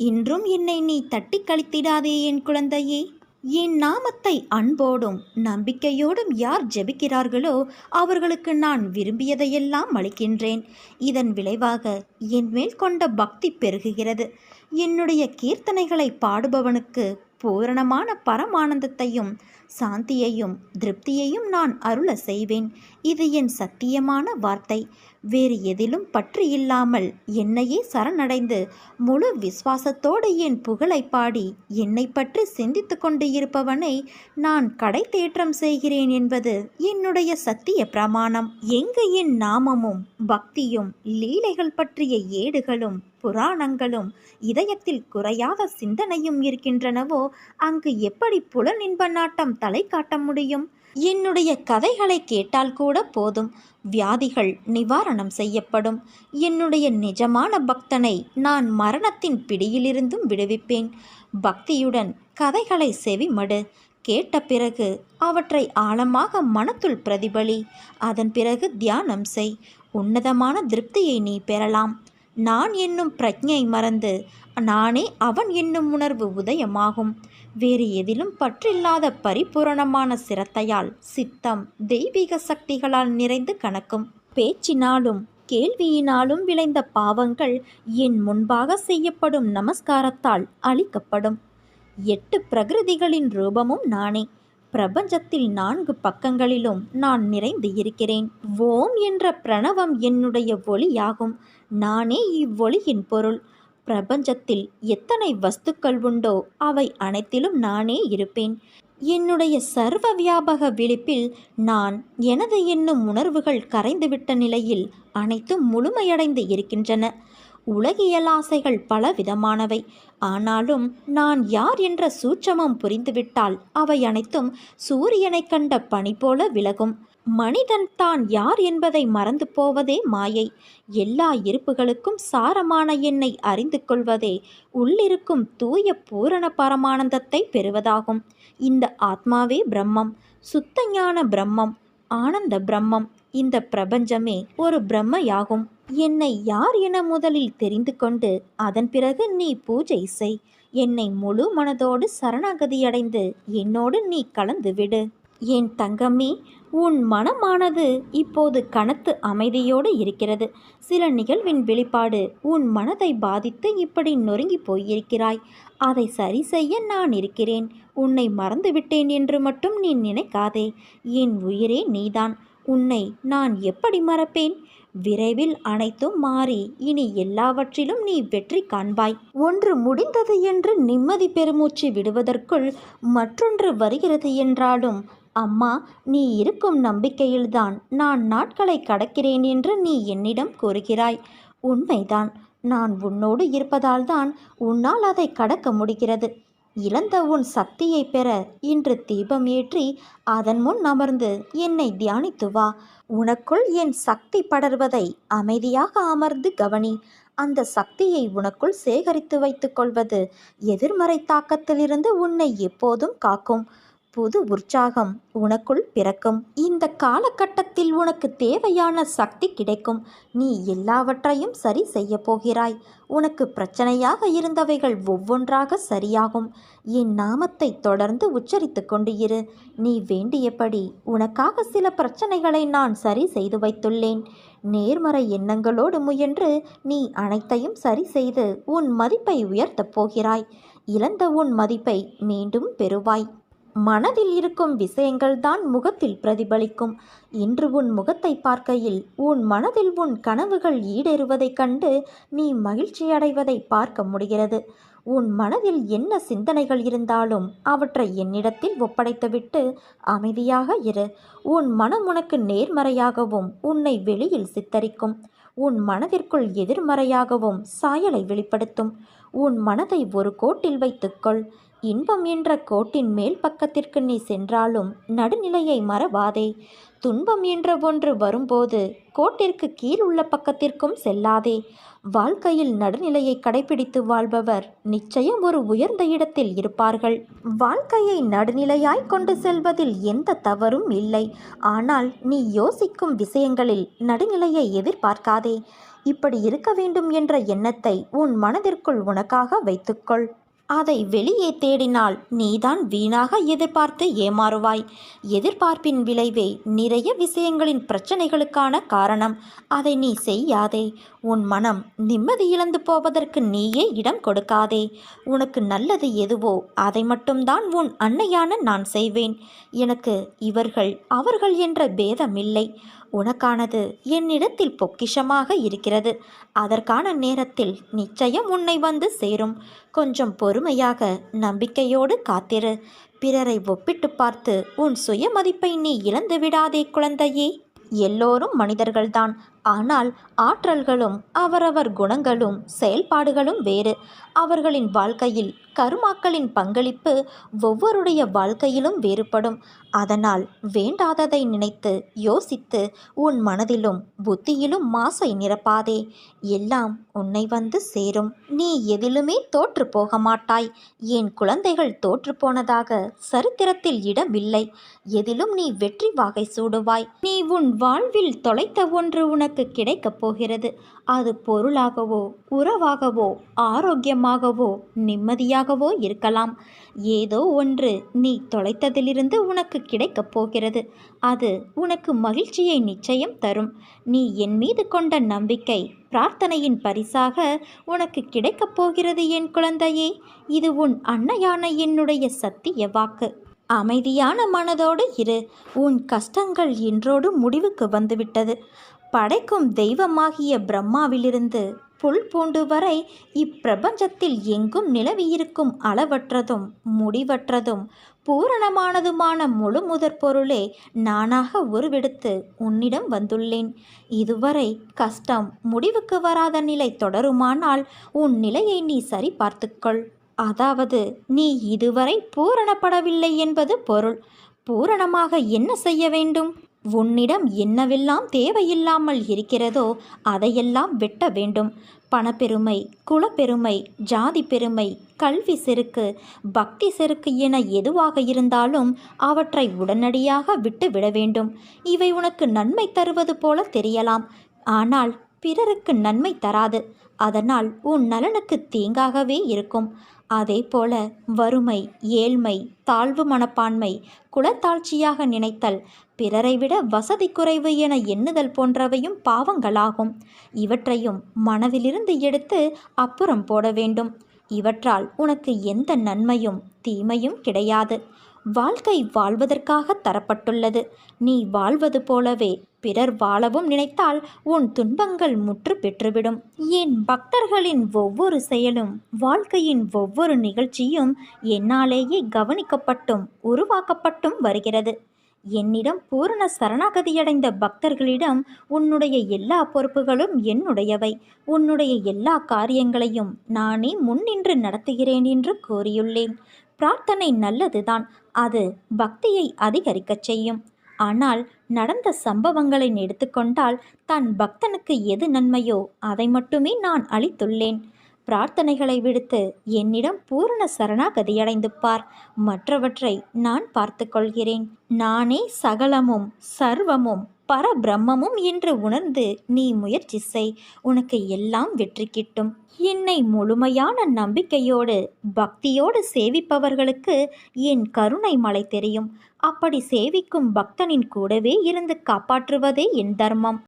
இன்றும் என்னை நீ தட்டி கழித்திடாதே என் குழந்தையே. என் நாமத்தை அன்போடும் நம்பிக்கையோடும் யார் ஜெபிக்கிறார்களோ அவர்களுக்கு நான் விரும்பியதையெல்லாம் அளிக்கின்றேன். இதன் விளைவாக என் மேல் கொண்ட பக்தி பெருகுகிறது. என்னுடைய கீர்த்தனைகளை பாடுபவனுக்கு பூரணமான பரமானந்தத்தையும் சாந்தியையும் திருப்தியையும் நான் அருள செய்வேன். இது என் சத்தியமான வார்த்தை. வேறு எதிலும் பற்று இல்லாமல் என்னையே சரணடைந்து முழு விசுவாசத்தோடு என் புகழை பாடி என்னை பற்றி சிந்தித்து கொண்டு இருப்பவனை நான் கடை தேற்றம் செய்கிறேன் என்பது என்னுடைய சத்திய பிரமாணம். எங்கு என் நாமமும் பக்தியும் லீலைகள் பற்றிய ஏடுகளும் புராணங்களும் இதயத்தில் குறையாத சிந்தனையும் இருக்கின்றனவோ அங்கு எப்படி புலனின்ப நாட்டம் தலை காட்ட முடியும்? என்னுடைய கதைகளை கேட்டால் கூட போதும். வியாதிகள் நிவாரணம் செய்யப்படும். என்னுடைய நிஜமான பக்தனை நான் மரணத்தின் பிடியிலிருந்தும் விடுவிப்பேன். பக்தியுடன் கதைகளை செவிமடு. கேட்ட பிறகு அவற்றை ஆழமாக மனத்துள் பிரதிபலி. அதன் பிறகு தியானம் செய். உன்னதமான திருப்தியை நீ பெறலாம். நான் என்னும் பிரஜை மறந்து நானே அவன் என்னும் உணர்வு உதயமாகும். வேறு எதிலும் பற்றில்லாத பரிபூரணமான சிரத்தையால் சித்தம் தெய்வீக சக்திகளால் நிறைந்து கணக்கும் பேச்சினாலும் கேள்வியினாலும் விளைந்த பாவங்கள் என் முன்பாக செய்யப்படும் நமஸ்காரத்தால் அழிக்கப்படும். எட்டு பிரகிருதிகளின் ரூபமும் நானே. பிரபஞ்சத்தில் நான்கு பக்கங்களிலும் நான் நிறைந்து இருக்கிறேன். ஓம் என்ற பிரணவம் என்னுடைய ஒளியாகும். நானே இவ்வொளியின் பொருள். பிரபஞ்சத்தில் எத்தனை வஸ்துக்கள் உண்டோ அவை அனைத்திலும் நானே இருப்பேன். என்னுடைய சர்வ வியாபக விழிப்பில் நான் எனது என்னும் உணர்வுகள் கரைந்துவிட்ட நிலையில் அனைத்தும் முழுமையடைந்து இருக்கின்றன. உலகியல் ஆசைகள் பல விதமானவை ஆனாலும் நான் யார் என்ற சூட்சமம் புரிந்துவிட்டால் அவை அனைத்தும் சூரியனைக் கண்ட பனி போல விலகும். மனிதன் தான் யார் என்பதை மறந்து போவதே மாயை. எல்லா இருப்புகளுக்கும் சாரமான எண்ணை அறிந்து கொள்வதே உள்ளிருக்கும் தூய பூரண பரமானந்தத்தை பெறுவதாகும். இந்த ஆத்மாவே பிரம்மம் சுத்த ஞான பிரம்மம் ஆனந்த பிரம்மம் இந்த பிரபஞ்சமே ஒரு பிரம்மையாகும். என்னை யார் என முதலில் தெரிந்து கொண்டு அதன் பிறகு நீ பூஜை செய். என்னை முழு மனதோடு சரணாகதியடைந்து என்னோடு நீ கலந்து விடு. என் தங்கமே உன் மனமானது இப்போது கனத்து அமைதியோடு இருக்கிறது. சில நிகழ்வின் வெளிப்பாடு உன் மனதை பாதித்து இப்படி நொறுங்கி போயிருக்கிறாய். அதை சரி செய்ய நான் இருக்கிறேன். உன்னை மறந்துவிட்டேன் என்று மட்டும் நீ நினைக்காதே. என் உயிரே நீதான். உன்னை நான் எப்படி மறப்பேன்? விரைவில் அனைத்தும் மாறி இனி எல்லாவற்றிலும் நீ வெற்றி காண்பாய். ஒன்று முடிந்தது என்று நிம்மதி பெருமூச்சு விடுவதற்குள் மற்றொன்று வருகிறது என்றாலும் அம்மா நீ இருக்கும் நம்பிக்கையில்தான் நான் நாட்களை கடக்கிறேன் என்று நீ என்னிடம் கூறுகிறாய். உண்மைதான். நான் உன்னோடு இருப்பதால்தான் உன்னால் அதை கடக்க முடிகிறது. இழந்த உன் சக்தியை பெற இன்று தீபம் ஏற்றி அதன் முன் அமர்ந்து என்னை தியானித்து வா. உனக்குள் என் சக்தி படர்வதை அமைதியாக அமர்ந்து கவனி. அந்த சக்தியை உனக்குள் சேகரித்து வைத்துக் கொள்வது எதிர்மறை தாக்கத்திலிருந்து உன்னை எப்போதும் காக்கும். புது உற்சாகம் உனக்குள் பிறக்கும்? இந்த காலகட்டத்தில் உனக்கு தேவையான சக்தி கிடைக்கும். நீ எல்லாவற்றையும் சரி செய்ய போகிறாய். உனக்கு பிரச்சனையாக இருந்தவைகள் ஒவ்வொன்றாக சரியாகும். என் நாமத்தை தொடர்ந்து உச்சரித்து கொண்டு இரு. நீ வேண்டியபடி உனக்காக சில பிரச்சனைகளை நான் சரி செய்து வைத்துள்ளேன். நேர்மறை எண்ணங்களோடு முயன்று நீ அனைத்தையும் சரி செய்து உன் மதிப்பை உயர்த்தப் போகிறாய். இழந்த உன் மதிப்பை மீண்டும் பெறுவாய். மனதில் இருக்கும் விஷயங்கள்தான் முகத்தில் பிரதிபலிக்கும். இன்று உன் முகத்தை பார்க்கையில் உன் மனதில் உன் கனவுகள் ஈடேறுவதைக் கண்டு நீ மகிழ்ச்சி அடைவதை பார்க்க முடிகிறது. உன் மனதில் என்ன சிந்தனைகள் இருந்தாலும் அவற்றை என்னிடத்தில் ஒப்படைத்துவிட்டு அமைதியாக இரு. உன் மனம் உனக்கு நேர்மறையாகவும் உன்னை வெளியில் சித்தரிக்கும். உன் மனதிற்குள் எதிர்மறையாகவும் சாயலை வெளிப்படுத்தும். உன் மனதை ஒரு கோட்டில் வைத்துக்கொள் இன்பம் என்ற கோட்டின் மேல் பக்கத்திற்கு நீ சென்றாலும் நடுநிலையை மறவாதே. துன்பம் என்ற ஒன்று வரும்போது கோட்டிற்கு கீழ் உள்ள பக்கத்திற்கும் செல்லாதே. வாழ்க்கையில் நடுநிலையை கடைபிடித்து வாழ்பவர் நிச்சயம் ஒரு உயர்ந்த இடத்தில் இருப்பார்கள். வாழ்க்கையை நடுநிலையாய் கொண்டு செல்வதில் எந்த தவறும் இல்லை. ஆனால் நீ யோசிக்கும் விஷயங்களில் நடுநிலையை எதிர்பார்க்காதே. இப்படி இருக்க வேண்டும் என்ற எண்ணத்தை உன் மனதிற்குள் உனக்காக வைத்துக்கொள். அதை வெளியே தேடினால் நீதான் வீணாக எதிர்பார்த்து ஏமாறுவாய். எதிர்பார்ப்பின் விளைவே நிறைய விஷயங்களின் பிரச்சனைகளுக்கான காரணம். அதை நீ செய்யாதே. உன் மனம் நிம்மதி இழந்து போவதற்கு நீயே இடம் கொடுக்காதே. உனக்கு நல்லது எதுவோ அதை மட்டும்தான் உன் அன்னையான நான் செய்வேன். எனக்கு இவர்கள் அவர்கள் என்ற பேதமில்லை உனக்கானது என்னிடத்தில் பொக்கிஷமாக இருக்கிறது. அதற்கான நேரத்தில் நிச்சயம் உன்னை வந்து சேரும். கொஞ்சம் பொறுமையாக நம்பிக்கையோடு காத்திரு. பிறரை ஒப்பிட்டு பார்த்து உன் சுயமதிப்பை நீ இழந்து விடாதே குழந்தையே. எல்லோரும் மனிதர்கள்தான். ஆனால் ஆற்றல்களும் அவரவர் குணங்களும் செயல்பாடுகளும் வேறு. அவர்களின் வாழ்க்கையில் கருமாக்களின் பங்களிப்பு ஒவ்வொருடைய வாழ்க்கையிலும் வேறுபடும். அதனால் வேண்டாததை நினைத்து யோசித்து உன் மனதிலும் புத்தியிலும் மாசை நிரப்பாதே. எல்லாம் உன்னை வந்து சேரும். நீ எதிலுமே தோற்று போக மாட்டாய். என் குழந்தைகள் தோற்று போனதாக சரித்திரத்தில் இடமில்லை. எதிலும் நீ வெற்றி வாகை சூடுவாய். நீ உன் வாழ்வில் தொலைத்த ஒன்று உனக்கு கிடைக்கப் போகிறது. அது பொருளாகவோ உறவாகவோ ஆரோக்கியமாக சுகமாகவோ நிம்மதியாகவோ இருக்கலாம். ஏதோ ஒன்று நீ தொலைத்ததிலிருந்து உனக்கு கிடைக்கப் போகிறது. அது உனக்கு மகிழ்ச்சியை நிச்சயம் தரும். நீ என் மீது கொண்ட நம்பிக்கை பிரார்த்தனையின் பரிசாக உனக்கு கிடைக்கப் போகிறது என் குழந்தையே. இது உன் அன்னையான என்னுடைய சத்திய வாக்கு. அமைதியான மனதோடு இரு. உன் கஷ்டங்கள் இன்றோடு முடிவுக்கு வந்துவிட்டது. படைக்கும் தெய்வமாகிய பிரம்மாவிலிருந்து புல் பூண்டு வரை இப்பிரபஞ்சத்தில் எங்கும் நிலவியிருக்கும் அளவற்றதும் முடிவற்றதும் பூரணமானதுமான முழு முதற் பொருளே நானாக உருவெடுத்து உன்னிடம் வந்துள்ளேன். இதுவரை கஷ்டம் முடிவுக்கு வராத நிலை தொடருமானால் உன் நிலையை நீ சரி பார்த்துக்கொள் அதாவது நீ இதுவரை பூரணப்படவில்லை என்பது பொருள். பூரணமாக என்ன செய்ய வேண்டும்? உன்னிடம் என்னவெல்லாம் தேவையில்லாமல் இருக்கிறதோ அதையெல்லாம் வெட்ட வேண்டும். பணப்பெருமை குலப்பெருமை ஜாதி பெருமை கல்வி செருக்கு பக்தி செருக்கு என எதுவாக இருந்தாலும் அவற்றை உடனடியாக விட்டு விட வேண்டும். இவை உனக்கு நன்மை தருவது போல தெரியலாம். ஆனால் பிறருக்கு நன்மை தராது. அதனால் உன் நலனுக்கு தீங்காகவே இருக்கும். அதே போல வறுமை ஏழ்மை தாழ்வு மனப்பான்மை குலத்தாழ்ச்சியாக நினைத்தல் பிறரை விட வசதி குறைவு என எண்ணுதல் போன்றவையும் பாவங்களாகும். இவற்றையும் மனதிலிருந்து எடுத்து அப்புறம் போட வேண்டும். இவற்றால் உனக்கு எந்த நன்மையும் தீமையும் கிடையாது. வாழ்க்கை வாழ்வதற்காக தரப்பட்டுள்ளது. நீ வாழ்வது போலவே பிறர் வாழவும் நினைத்தால் உன் துன்பங்கள் முற்று பெற்றுவிடும். என் பக்தர்களின் ஒவ்வொரு செயலும் வாழ்க்கையின் ஒவ்வொரு நிகழ்ச்சியும் என்னாலேயே கவனிக்கப்பட்டும் உருவாக்கப்பட்டும் வருகிறது. என்னிடம் பூரண சரணாகதியடைந்த பக்தர்களிடம் உன்னுடைய எல்லா பொறுப்புகளும் என்னுடையவை. உன்னுடைய எல்லா காரியங்களையும் நானே முன்னின்று நடத்துகிறேன் என்று கூறியுள்ளேன். பிரார்த்தனை நல்லதுதான். அது பக்தியை அதிகரிக்கச் செய்யும். ஆனால் நடந்த சம்பவங்களை எடுத்துக்கொண்டால் தன் பக்தனுக்கு எது நன்மையோ அதை மட்டுமே நான் அளித்துள்ளேன். பிரார்த்தனைகளை விடுத்து என்னிடம் பூரண சரணாகதியடைந்து பார். மற்றவற்றை நான் பார்த்து கொள்கிறேன். நானே சகலமும் சர்வமும் பரபிரம்மமும் என்று உணர்ந்து நீ முயற்சி செய். உனக்கு எல்லாம் வெற்றி கிட்டும். என்னை முழுமையான நம்பிக்கையோடு பக்தியோடு சேவிப்பவர்களுக்கு என் கருணை மலை தெரியும். அப்படி சேவிக்கும் பக்தனின் கூடவே இருந்து காப்பாற்றுவதே என் தர்மம்.